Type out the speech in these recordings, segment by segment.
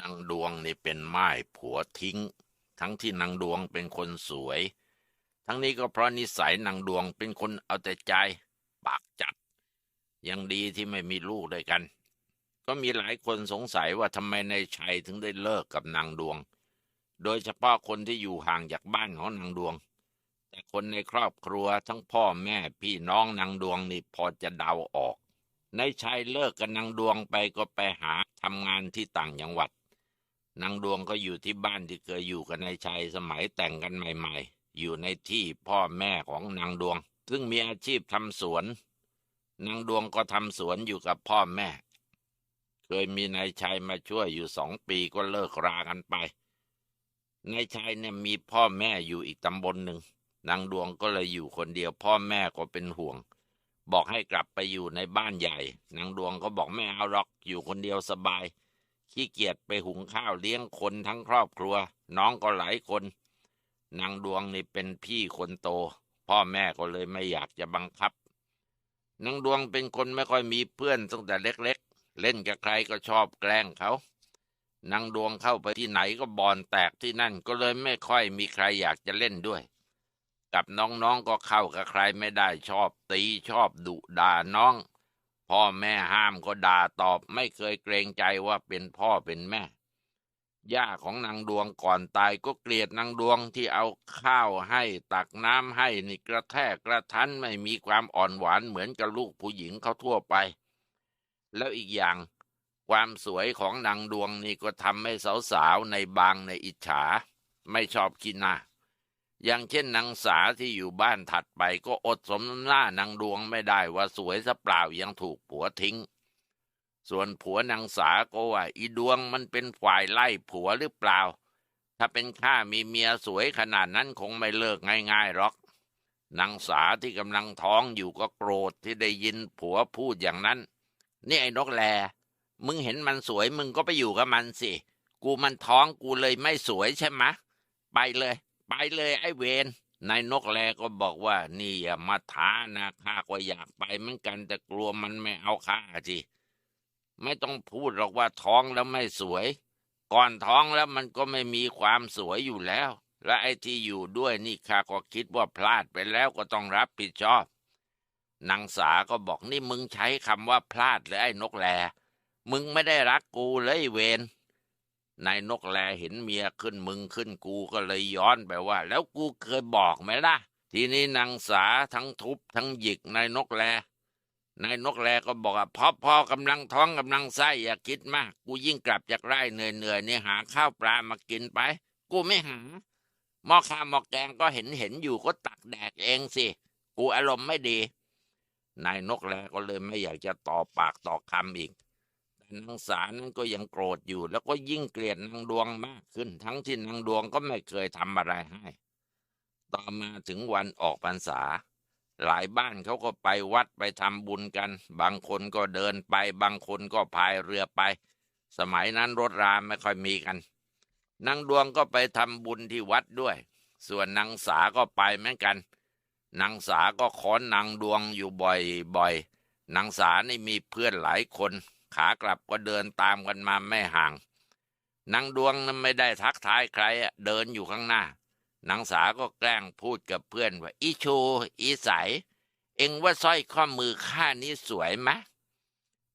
นางดวงนี่เป็นไม้ผัวทิ้ง ทั้งที่นางดวงเป็นคนสวย ทั้งนี้ก็เพราะนิสัยนางดวงเป็นคนเอาแต่ใจ ปากจัด ยังดีที่ไม่มีลูกด้วยกัน ก็มีหลายคนสงสัยว่าทำไมนายชัยถึงได้เลิกกับนางดวง โดยเฉพาะคนที่อยู่ห่างจากบ้านของนางดวง แต่คนในครอบครัวทั้งพ่อแม่พี่น้องนางดวงนี่พอจะเดาออกนายชัยเลิกกับนางดวงไปก็ไปหาทำงานที่ต่างจังหวัด นางดวงก็อยู่ที่บ้านที่เคยอยู่กับนายชัยสมัยแต่งกันใหม่ๆ อยู่ในที่พ่อแม่ของนางดวง ซึ่งมีอาชีพทำสวน นางดวงก็ทำสวนอยู่กับพ่อแม่ เคยมีนายชัยมาช่วยอยู่สองปีก็เลิกรากันไป นายชัยเนี่ยมีพ่อแม่อยู่อีกตำบลหนึ่ง นางดวงก็เลยอยู่คนเดียว พ่อแม่ก็เป็นห่วง บอกให้กลับไปอยู่ในบ้านใหญ่ นางดวงก็บอกไม่เอาหรอกอยู่คนเดียวสบาย ขี้เกียจไปหุงข้าวเลี้ยงคนทั้งครอบครัว น้องก็หลายคน นางดวงนี่เป็นพี่คนโต พ่อแม่ก็เลยไม่อยากจะบังคับ นางดวงเป็นคนไม่ค่อยมีเพื่อนตั้งแต่เล็กๆ เล่นกับใครก็ชอบแกล้งเขานางดวงเข้าไปที่ไหนก็บอลแตกที่นั่นก็เลยไม่ค่อยมีใครอยากจะเล่นด้วย กับน้องๆก็เข้ากับใครไม่ได้ชอบตีชอบดุด่าน้อง พ่อแม่ห้ามก็ด่าตอบ ไม่เคยเกรงใจว่าเป็นพ่อเป็นแม่ ย่าของนางดวงก่อนตายก็เกลียดนางดวงที่เอาข้าวให้ตักน้ำให้นี่กระแทกกระทันไม่มีความอ่อนหวานเหมือนกับลูกผู้หญิงเขาทั่วไป แล้วอีกอย่างความสวยของนางดวงนี่ก็ทำให้สาวๆในบางในอิจฉา ไม่ชอบกินหน้า อย่างเช่นนางสาที่อยู่บ้านถัดไปก็อดสมน้ำหน้านางดวงไม่ได้ว่าสวยซะเปล่ายังถูกผัวทิ้ง ส่วนผัวนางสาก็ว่าอีดวงมันเป็นฝ่ายไล่ผัวหรือเปล่า ถ้าเป็นข้ามีเมียสวยขนาดนั้นคงไม่เลิกง่ายๆหรอกนางสาที่กำลังท้องอยู่ก็โกรธที่ได้ยินผัวพูดอย่างนั้น นี่ไอ้นกแล มึงเห็นมันสวยมึงก็ไปอยู่กับมันสิ กูมันท้องกูเลยไม่สวยใช่ไหมไปเลย ไปเลยไอ้เวนนายนกแลก็บอกว่า นี่อย่ามาท้านะข้าก็อยากไปเหมือนกันแต่กลัวมันไม่เอาข้าสิไม่ต้องพูดหรอกว่าท้องแล้วไม่สวย ก่อนท้องแล้วมันก็ไม่มีความสวยอยู่แล้ว และไอ้ที่อยู่ด้วยนี่ข้าก็คิดว่าพลาดไปแล้วก็ต้องรับผิดชอบนางสาก็บอกนี่มึงใช้คำว่าพลาดเลยไอ้นกแล มึงไม่ได้รักกูเลยเวน นายนกแลเห็นเมียขึ้นมึงขึ้นกูก็เลยย้อนไปว่า แล้วกูเคยบอกไหมล่ะ ทีนี้นางสาทั้งทุบทั้งหยิกนายนกแลนายนกแลก็บอกว่าพ่อพ่อกำลังท้องกำลังไส้อย่าคิดมาก กูยิ่งกลับจากไร่เหนื่อยเหนื่อยนี่หาข้าวปลามากินไป กูไม่หาหม้อข้าวหม้อแกงก็เห็นเห็นอยู่ก็ตักแดกเองสิ กูอารมณ์ไม่ดี นายนกแลก็เลยไม่อยากจะต่อปากต่อคำอีก นางสานั้นก็ยังโกรธอยู่ แล้วก็ยิ่งเกลียดนางดวงมากขึ้น ทั้งที่นางดวงก็ไม่เคยทำอะไรให้ ต่อมาถึงวันออกพรรษา หลายบ้านเขาก็ไปวัดไปทำบุญกัน บางคนก็เดินไป บางคนก็พายเรือไป สมัยนั้นรถราไม่ค่อยมีกันนางดวงก็ไปทำบุญที่วัดด้วย ส่วนนางสาก็ไปเหมือนกันนางสาก็ขอนนางดวงอยู่บ่อยๆนางสานี่มีเพื่อนหลายคน ขากลับก็เดินตามกันมาไม่ห่างนางดวงนั้นไม่ได้ทักทายใครอะเดินอยู่ข้างหน้านางสาก็แกล้งพูดกับเพื่อนว่าอีชูอีใสเอ็งว่าสร้อยข้อมือข้านี้สวยไหม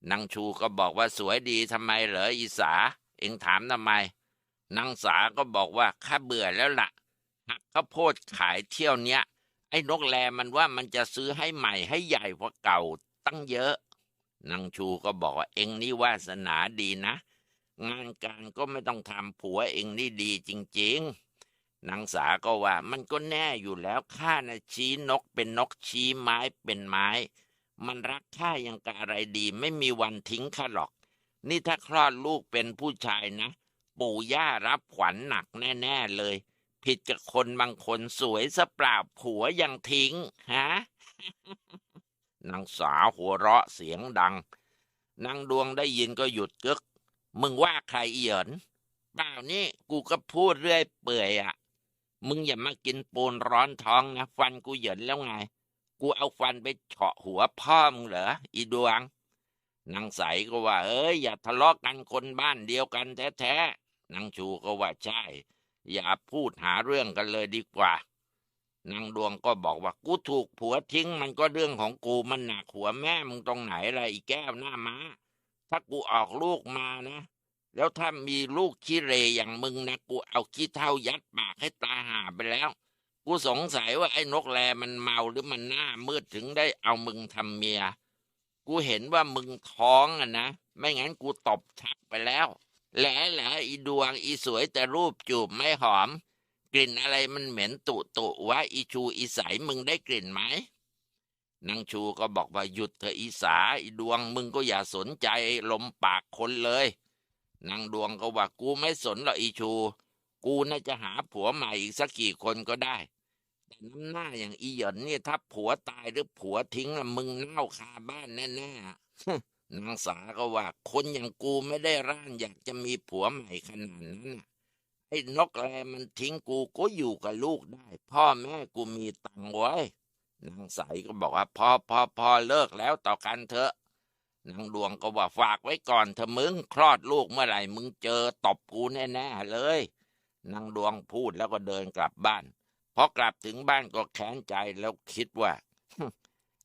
นางชูก็บอกว่าสวยดีทำไมเหรออีสา เอ็งถามทำไมนางสาก็บอกว่าข้าเบื่อแล้วล่ะหักข้าวโพดขายเที่ยวเนี้ย ไอ้นกแลมันว่ามันจะซื้อให้ใหม่ให้ใหญ่กว่าเก่าตั้งเยอะ นางชูก็บอกว่าเอ็งนี่วาสนาดีนะ งานการก็ไม่ต้องทำผัวเอ็งนี่ดีจริงๆนางสาก็ว่ามันก็แน่อยู่แล้วข้านะชี้นกเป็นนกชี้ไม้เป็นไม้ มันรักข้ายังกะอะไรดี ไม่มีวันทิ้งข้าหรอก นี่ถ้าคลอดลูกเป็นผู้ชายนะ ปู่ย่ารับขวัญหนักแน่ ๆเลย ผิดกับคนบางคนสวยสะเปล่าผัวยังทิ้งฮะ นางสาวหัวเราะเสียงดัง นางดวงได้ยินก็หยุดกึก มึงว่าใครอีเหยินเปล่านี่กูก็พูดเรื่อยเปื่อยอะ มึงอย่ามากินปูนร้อนท้องนะฟันกูเหยินแล้วไง กูเอาฟันไปเฉาะหัวพ่อมึงเหรออีดวง นางใสก็ว่า เอ้ยอย่าทะเลาะกันคนบ้านเดียวกันแท้ๆนางชูก็ว่าใช่ อย่าพูดหาเรื่องกันเลยดีกว่า นางดวงก็บอกว่ากูถูกผัวทิ้ง มันก็เรื่องของกูมันหนักหัวแม่มึงตรงไหนล่ะอีแก้วหน้าม้า ถ้ากูออกลูกมานะ แล้วถ้ามีลูกขี้เหรอย่างมึงนะกูเอาขี้เท่ายัดปากให้ตาหาไปแล้ว กูสงสัยว่าไอ้นกแลมันเมาหรือมันหน้ามืดถึงได้เอามึงทำเมีย กูเห็นว่ามึงท้องอะนะไม่งั้นกูตบชักไปแล้วแหละแหละอีดวงอีสวยแต่รูปจูบไม่หอม กลิ่นอะไรมันเหม็นตุตุวะอีชูอีใสมึงได้กลิ่นไหมนางชูก็บอกว่าหยุดเถอะอีสาอีดวงมึงก็อย่าสนใจลมปากคนเลยนางดวงก็ว่ากูไม่สนหรอกอีชู กูน่าจะหาผัวใหม่อีกสักกี่คนก็ได้ แต่น้ำหน้าอย่างอีหยนเนี่ยถ้าผัวตายหรือผัวทิ้งละมึงเน่าคาบ้านแน่ๆนางสาก็ว่าคนอย่างกูไม่ได้ร่างอยากจะมีผัวใหม่ขนาดนั้นน่ะ ไอ้นกแรมันทิ้งกูก็อยู่กับลูกได้ พ่อแม่กูมีตังไว้นางใสก็บอกว่าพอพอพอเลิกแล้วต่อกันเถอะนางดวงก็ว่าฝากไว้ก่อนเถอะมึงคลอดลูกเมื่อไหร่มึงเจอตบกูแน่ๆเลยนางดวงพูดแล้วก็เดินกลับบ้านพอกลับถึงบ้านก็แค้นใจแล้วคิดว่า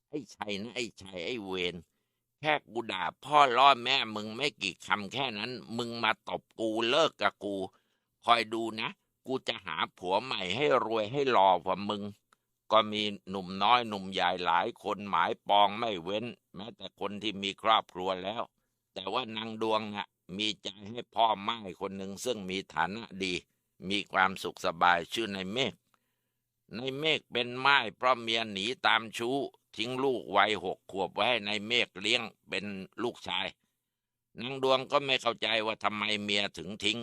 ไอ้ชัยนะไอ้ชัยไอ้เวรแค่กูด่าพ่อล่อแม่มึงไม่กี่คำแค่นั้น มึงมาตบกูเลิกกับกู คอยดูนะ กูจะหาผัวใหม่ให้รวยให้หล่อกว่ามึง ก็มีหนุ่มน้อยหนุ่มใหญ่หลายคนหมายปองไม่เว้น แม้แต่คนที่มีครอบครัวแล้ว แต่ว่านางดวงน่ะ มีใจให้พ่อไม้คนหนึ่งซึ่งมีฐานะดี มีความสุขสบายชื่อในเมฆในเมฆเป็นไม้เพราะเมียหนีตามชู้ ทิ้งลูกวัยหกขวบไว้ให้ในเมฆเลี้ยงเป็นลูกชายนางดวงก็ไม่เข้าใจว่าทำไมเมียถึงทิ้ง